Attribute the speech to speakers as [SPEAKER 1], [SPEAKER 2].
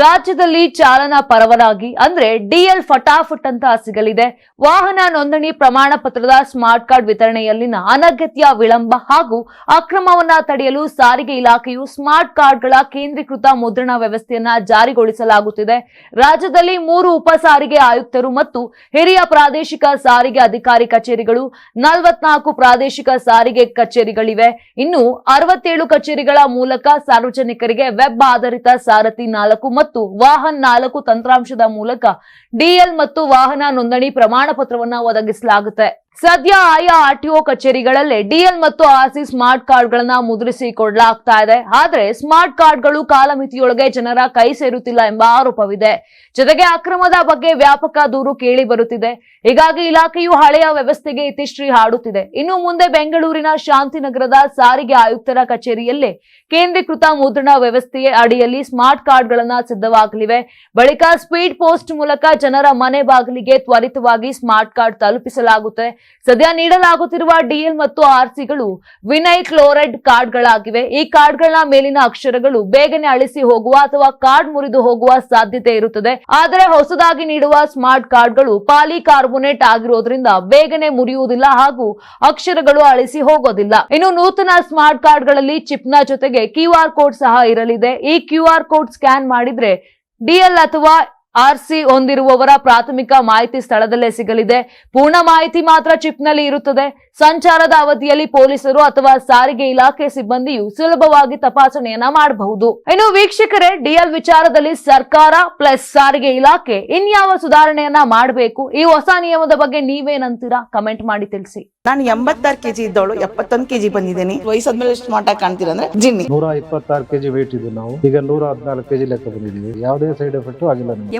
[SPEAKER 1] ರಾಜ್ಯದಲ್ಲಿ ಚಾಲನಾ ಪರವನಾಗಿ, ಅಂದ್ರೆ ಡಿಎಲ್ ಫಟಾಫಟ್ ಅಂತ ಸಿಗಲಿದೆ. ವಾಹನ ನೋಂದಣಿ ಪ್ರಮಾಣ ಪತ್ರದ ಸ್ಮಾರ್ಟ್ ಕಾರ್ಡ್ ವಿತರಣೆಯಲ್ಲಿನ ಅನಗತ್ಯ ವಿಳಂಬ ಹಾಗೂ ಅಕ್ರಮವನ್ನ ತಡೆಯಲು ಸಾರಿಗೆ ಇಲಾಖೆಯು ಸ್ಮಾರ್ಟ್ ಕಾರ್ಡ್ಗಳ ಕೇಂದ್ರೀಕೃತ ಮುದ್ರಣ ವ್ಯವಸ್ಥೆಯನ್ನ ಜಾರಿಗೊಳಿಸಲಾಗುತ್ತಿದೆ. ರಾಜ್ಯದಲ್ಲಿ ಮೂರು ಉಪ ಸಾರಿಗೆ ಆಯುಕ್ತರು ಮತ್ತು ಹಿರಿಯ ಪ್ರಾದೇಶಿಕ ಸಾರಿಗೆ ಅಧಿಕಾರಿ ಕಚೇರಿಗಳು, ನಲವತ್ನಾಲ್ಕು ಪ್ರಾದೇಶಿಕ ಸಾರಿಗೆ ಕಚೇರಿಗಳಿವೆ. ಇನ್ನು ಅರವತ್ತೇಳು ಕಚೇರಿಗಳ ಮೂಲಕ ಸಾರ್ವಜನಿಕರಿಗೆ ವೆಬ್ ಆಧಾರಿತ ಸಾರಥಿ ನಾಲ್ಕು ಮತ್ತು ವಾಹನ್ ನಾಲ್ಕು ತಂತ್ರಾಂಶದ ಮೂಲಕ ಡಿಎಲ್ ಮತ್ತು ವಾಹನ ನೋಂದಣಿ ಪ್ರಮಾಣ ಪತ್ರವನ್ನು ಒದಗಿಸಲಾಗುತ್ತೆ. ಸದ್ಯ ಆಯಾ ಆರ್ಟಿಒ ಕಚೇರಿಗಳಲ್ಲಿ ಡಿಎಲ್ ಮತ್ತು ಆರ್ಸಿ ಸ್ಮಾರ್ಟ್ ಕಾರ್ಡ್ಗಳನ್ನ ಮುದ್ರಿಸಿ ಕೊಡಲಾಗ್ತಾ ಇದೆ. ಆದ್ರೆ ಸ್ಮಾರ್ಟ್ ಕಾರ್ಡ್ಗಳು ಕಾಲಮಿತಿಯೊಳಗೆ ಜನರ ಕೈ ಸೇರುತ್ತಿಲ್ಲ ಎಂಬ ಆರೋಪವಿದೆ. ಜೊತೆಗೆ ಅಕ್ರಮದ ಬಗ್ಗೆ ವ್ಯಾಪಕ ದೂರು ಕೇಳಿ ಬರುತ್ತಿದೆ. ಹೀಗಾಗಿ ಇಲಾಖೆಯು ಹಳೆಯ ವ್ಯವಸ್ಥೆಗೆ ಇತಿಶ್ರೀ ಹಾಡುತ್ತಿದೆ. ಇನ್ನು ಮುಂದೆ ಬೆಂಗಳೂರಿನ ಶಾಂತಿನಗರದ ಸಾರಿಗೆ ಆಯುಕ್ತರ ಕಚೇರಿಯಲ್ಲಿ ಕೇಂದ್ರೀಕೃತ ಮುದ್ರಣ ವ್ಯವಸ್ಥೆಯ ಅಡಿಯಲ್ಲಿ ಸ್ಮಾರ್ಟ್ ಕಾರ್ಡ್ಗಳನ್ನ ಸಿದ್ಧವಾಗಲಿವೆ. ಬಳಿಕ ಸ್ಪೀಡ್ ಪೋಸ್ಟ್ ಮೂಲಕ ಜನರ ಮನೆ ಬಾಗಿಲಿಗೆ ತ್ವರಿತವಾಗಿ ಸ್ಮಾರ್ಟ್ ಕಾರ್ಡ್ ತಲುಪಿಸಲಾಗುತ್ತೆ. ಸದ್ಯ ನೀಡಲಾಗುತ್ತಿರುವ ಡಿಎಲ್ ಮತ್ತು ಆರ್ಸಿಗಳು ವಿನಯ್ ಕ್ಲೋರೈಡ್ ಕಾರ್ಡ್ಗಳಾಗಿವೆ. ಈ ಕಾರ್ಡ್ಗಳ ಮೇಲಿನ ಅಕ್ಷರಗಳು ಬೇಗನೆ ಅಳಿಸಿ ಹೋಗುವ ಅಥವಾ ಕಾರ್ಡ್ ಮುರಿದು ಹೋಗುವ ಸಾಧ್ಯತೆ ಇರುತ್ತದೆ. ಆದರೆ ಹೊಸದಾಗಿ ನೀಡುವ ಸ್ಮಾರ್ಟ್ ಕಾರ್ಡ್ಗಳು ಪಾಲಿಕಾರ್ಬೋನೇಟ್ ಆಗಿರೋದ್ರಿಂದ ಬೇಗನೆ ಮುರಿಯುವುದಿಲ್ಲ ಹಾಗೂ ಅಕ್ಷರಗಳು ಅಳಿಸಿ ಹೋಗೋದಿಲ್ಲ. ಇನ್ನು ನೂತನ ಸ್ಮಾರ್ಟ್ ಕಾರ್ಡ್ಗಳಲ್ಲಿ ಚಿಪ್ನ ಜೊತೆಗೆ ಕ್ಯೂ ಕೋಡ್ ಸಹ ಇರಲಿದೆ. ಈ ಕ್ಯೂ ಕೋಡ್ ಸ್ಕ್ಯಾನ್ ಮಾಡಿದ್ರೆ ಡಿಎಲ್ ಅಥವಾ ಆರ್ಸಿ ಹೊಂದಿರುವವರ ಪ್ರಾಥಮಿಕ ಮಾಹಿತಿ ಸ್ಥಳದಲ್ಲೇ ಸಿಗಲಿದೆ. ಪೂರ್ಣ ಮಾಹಿತಿ ಮಾತ್ರ ಚಿಪ್ನಲ್ಲಿ ಇರುತ್ತದೆ. ಸಂಚಾರದ ಅವಧಿಯಲ್ಲಿ ಪೊಲೀಸರು ಅಥವಾ ಸಾರಿಗೆ ಇಲಾಖೆ ಸಿಬ್ಬಂದಿಯು ಸುಲಭವಾಗಿ ತಪಾಸಣೆಯನ್ನ ಮಾಡಬಹುದು. ಇನ್ನು ವೀಕ್ಷಕರೇ ಡಿಎಲ್ ವಿಚಾರದಲ್ಲಿ ಸರ್ಕಾರ ಪ್ಲಸ್ ಸಾರಿಗೆ ಇಲಾಖೆ ಇನ್ಯಾವ ಸುಧಾರಣೆಯನ್ನ ಮಾಡಬೇಕು? ಈ ಹೊಸ ನಿಯಮದ ಬಗ್ಗೆ ನೀವೇನಂತೀರಾ? ಕಮೆಂಟ್ ಮಾಡಿ ತಿಳಿಸಿ.
[SPEAKER 2] ನಾನು ಎಂಬತ್ತಾರು ಕೆಜಿ ಇದ್ದವಳು ಎಪ್ಪತ್ತೊಂದು ಕೆಜಿ ಬಂದಿದ್ದೀನಿ. ವಯಸ್ಸಾದ್ಮೇಲೆ ಎಷ್ಟು ಮಾಟ ಕಾಣ್ತೀರ ಅಂದ್ರೆ ಜಿನ್ನಿ.
[SPEAKER 3] ನೂರ ಇಪ್ಪತ್ತಾರು ಕೆಜಿ ವೇಟ್ ಇದೆ ನಾವು. ಈಗ ನೂರ ಹದಿನಾಲ್ಕು ಕೆಜಿ ಲೆಕ್ಕ ಬಂದಿದ್ದೀವಿ. ಯಾವುದೇ ಸೈಡ್ ಎಫೆಕ್ಟ್ ಆಗಿಲ್ಲ ನಮಗೆ.